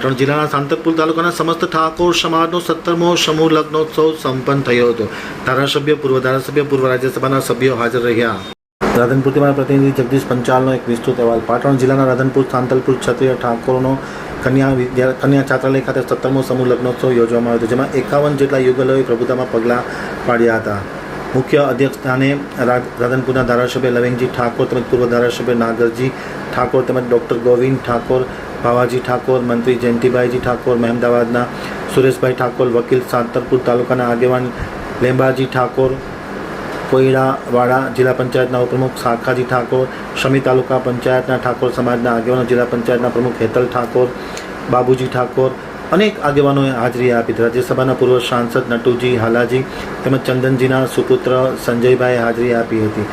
પાટણ જિલ્લાના સાંતકપુર તાલુકાના સમસ્ત ઠાકોર સમાજનો સત્તરમો સમૂહ લગ્નોત્સવ સંપન્ન થયો હતો. ધારાસભ્ય, પૂર્વ ધારાસભ્ય, પૂર્વ રાજ્યસભાના સભ્યો હાજર રહ્યા. રાધનપુરથી મારા પ્રતિનિધિ જગદીશ પંચાલનો એક વિસ્તૃત અહેવાલ. પાટણ જિલ્લાના રાધનપુર, સાંતલપુર ક્ષત્રિય ઠાકોરનો કન્યા વિદ્યા, કન્યા છાત્રાલય ખાતે સત્તરમો સમૂહ લગ્નોત્સવ યોજવામાં આવ્યો હતો, જેમાં એકાવન જેટલા યુગલોએ પ્રભુતામાં પગલાં પાડ્યા હતા. મુખ્ય અધ્યક્ષ સ્થાને રાધનપુરના ધારાસભ્ય લવિંગજી ઠાકોર તેમજ પૂર્વ ધારાસભ્ય નાગરજી ઠાકોર તેમજ ડૉક્ટર ગોવિંદ ઠાકોર ભાવાજી ઠાકોર, મંત્રી જયંતિભાઈજી ઠાકોર, મહેમદાવાદના સુરેશભાઈ ઠાકોર, વકીલ સાંતરપુર તાલુકાના આગેવાન લેંબાજી ઠાકોર, કોયડાવાડા જિલ્લા પંચાયતના ઉપપ્રમુખ શાખાજી ઠાકોર, શમી તાલુકા પંચાયતના ઠાકોર સમાજના આગેવાનો જિલ્લા પંચાયતના પ્રમુખ હેતલ ઠાકોર, બાબુજી ઠાકોર, અનેક આગેવાનોએ હાજરી આપી રાજ્યસભાના પૂર્વ સાંસદ નટુજી હાલાજી તેમજ ચંદનજીના સુપુત્ર સંજયભાઈએ હાજરી આપી હતી.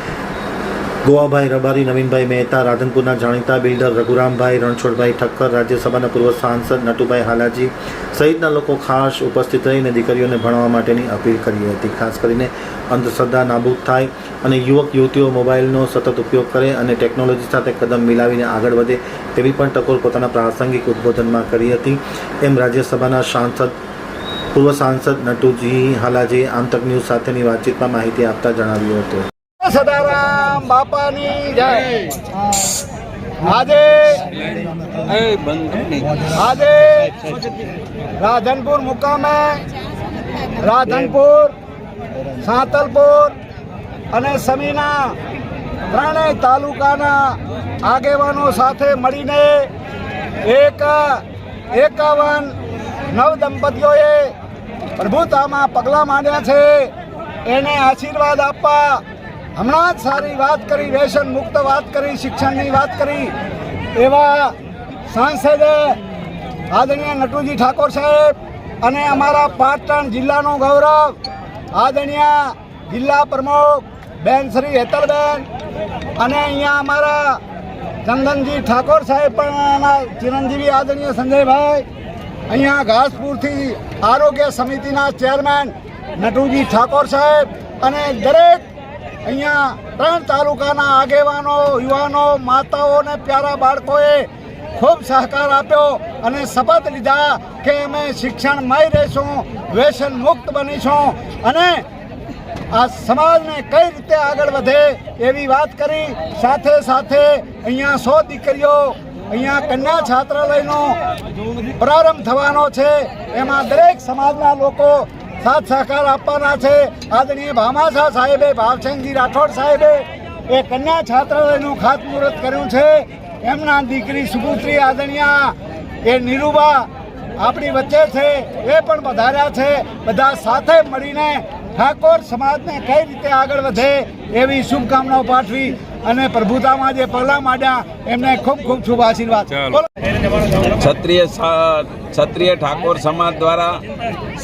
ગોવાભાઈ રબારી, નવીનભાઈ મહેતા, રાધનપુરના જાણીતા બિલ્ડર રઘુરામભાઈ, રણછોડભાઈ ઠક્કર, રાજ્યસભાના પૂર્વ સાંસદ નટુભાઈ હાલાજી સહિતના લોકો ખાસ ઉપસ્થિત રહીને દીકરીઓને ભણવા માટેની અપીલ કરી હતી. ખાસ કરીને અંધશ્રદ્ધા નાબૂદ થાય અને યુવક, યુવતીઓ મોબાઈલનો સતત ઉપયોગ કરે અને ટેકનોલોજી સાથે કદમ મિલાવીને આગળ વધે તેવી પણ ટકોર પોતાના પ્રાસંગિક ઉદ્બોધનમાં કરી હતી. એમ રાજ્યસભાના સાંસદ, પૂર્વ સાંસદ નટુજી હાલાજીએ આમતક ન્યૂઝ સાથેની વાતચીતમાં માહિતી આપતા જણાવ્યું હતું. સદારામ બાપાની જય. આજે આજે રાધનપુર મુકામે રાધનપુર, સાંતલપુર અને સમીના ત્રણેય તાલુકાના આગેવાનો સાથે મળીને એક એકાવન નવ દંપતીઓએ પ્રભુતામાં પગલાં માંડ્યા છે. એને આશીર્વાદ આપવા હમણાં જ સારી વાત કરી વ્યસન મુક્ત વાત કરી, શિક્ષણની વાત કરી. એવા સાંસદે આદરણીય નટુજી ઠાકોર સાહેબ અને અમારા પાટણ જિલ્લાનું ગૌરવ, આદરણીય જિલ્લા પ્રમુખ બેન શ્રી હેતલબેન અને અહીંયા અમારા ચંદનજી ઠાકોર સાહેબ પણ એના ચિરંજીવી આદરણીય સંજયભાઈ, અહીંયા ઘાસપુરથી આરોગ્ય સમિતિના ચેરમેન નટુજી ઠાકોર સાહેબ અને દરેક અહીંયા ત્રણ તાલુકાના આગેવાનો, યુવાનો માતાઓ અને પ્યારા બાળકોએ ખૂબ સહકાર આપ્યો અને શપથ લીધા કે અમે શિક્ષણમય રહીશું, વ્યસન મુક્ત બનીશું અને આ સમાજને કઈ રીતે આગળ વધે એવી વાત કરી. સાથે સાથે અહીંયા સો દીકરીઓ, અહીંયા કન્યા છાત્રાલયનો પ્રારંભ થવાનો છે. એમાં દરેક સમાજના લોકો સાથ સહકાર આપવાના છે. આદરણીય ભામાશા સાહેબે ભાવસિંહજી રાઠોડ સાહેબે એ કન્યા છાત્રાલયનું ખાતમુહૂર્ત કર્યું છે. એમના દીકરી સુપુત્રી આદરણીયા એ નિરૂબા આપણી વચ્ચે છે. એ પણ વધાર્યા છે. બધા સાથે મળીને ઠાકોર સમાજને કઈ રીતે આગળ વધે એવી શુભકામનાઓ પાઠવી અને પ્રભુતામાં જે પગલાં માંડ્યા એમને ખૂબ ખૂબ શુભ આશીર્વાદ. ક્ષત્રિય ક્ષત્રિય ઠાકોર સમાજ દ્વારા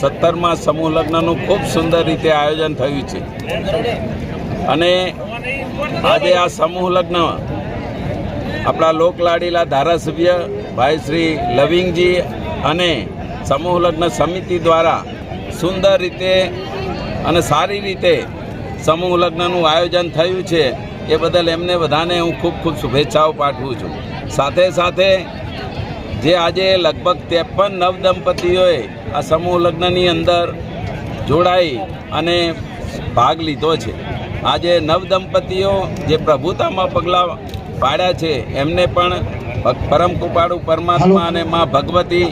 સત્તરમાં સમૂહ લગ્નનું ખૂબ સુંદર રીતે આયોજન થયું છે. અને આજે આ સમૂહ લગ્ન આપણા લોકલાડીલા ધારાસભ્ય ભાઈ શ્રી લવિંગજી અને સમૂહ લગ્ન સમિતિ દ્વારા સુંદર રીતે અને સારી રીતે સમૂહ લગ્નનું આયોજન થયું છે. એ બદલ એમને બધાને હું ખૂબ ખૂબ શુભેચ્છાઓ પાઠવું છું. સાથે સાથે જે આજે લગભગ ત્રેપન નવ દંપતીઓએ આ સમૂહ લગ્નની અંદર જોડાઈ અને ભાગ લીધો છે. આજે નવ દંપતીઓ જે પ્રભુતામાં પગલાં પાડ્યા છે, એમને પણ પરમ કૃપાળુ પરમાત્મા અને મા ભગવતી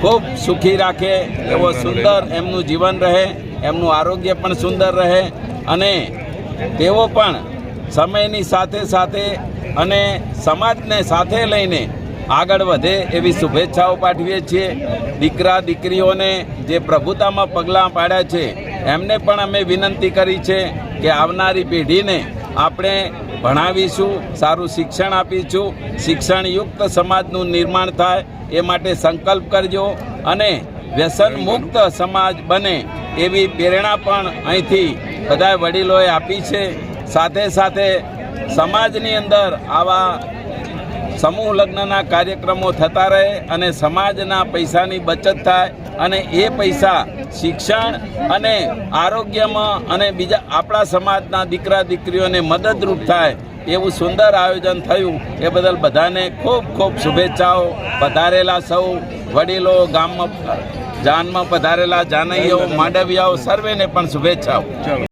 ખૂબ સુખી રાખે એવો સુંદર એમનું જીવન રહે, એમનું આરોગ્ય પણ સુંદર રહે અને તેઓ પણ સમયની સાથે સાથે અને સમાજને સાથે લઈને આગળ વધે એવી શુભેચ્છાઓ પાઠવીએ છીએ. દીકરા, દીકરીઓને જે પ્રભુતામાં પગલાં પાડ્યા છે, એમને પણ અમે વિનંતી કરી છે કે આવનારી પેઢીને આપણે ભણાવીશું, સારું શિક્ષણ આપીશું. શિક્ષણયુક્ત સમાજનું નિર્માણ થાય એ માટે સંકલ્પ કરજો અને વ્યસન મુક્ત સમાજ બને એવી પ્રેરણા પણ અહીંથી બધા વડીલોએ આપી છે. સાથે સાથે સમાજની અંદર આવા સમૂહ લગ્નના કાર્યક્રમો થતા રહે અને સમાજના પૈસાની બચત થાય અને એ પૈસા શિક્ષણ અને આરોગ્યમાં અને બીજા આપણા સમાજના દીકરા દીકરીઓને મદદરૂપ થાય એવું સુંદર આયોજન થયું. એ બદલ બધાને ખૂબ ખૂબ શુભેચ્છાઓ. પધારેલા સૌ વડીલો, ગામમાં, જાનમાં પધારેલા જાનૈયાઓ, માંડવિયાઓ, સર્વેને પણ શુભેચ્છાઓ.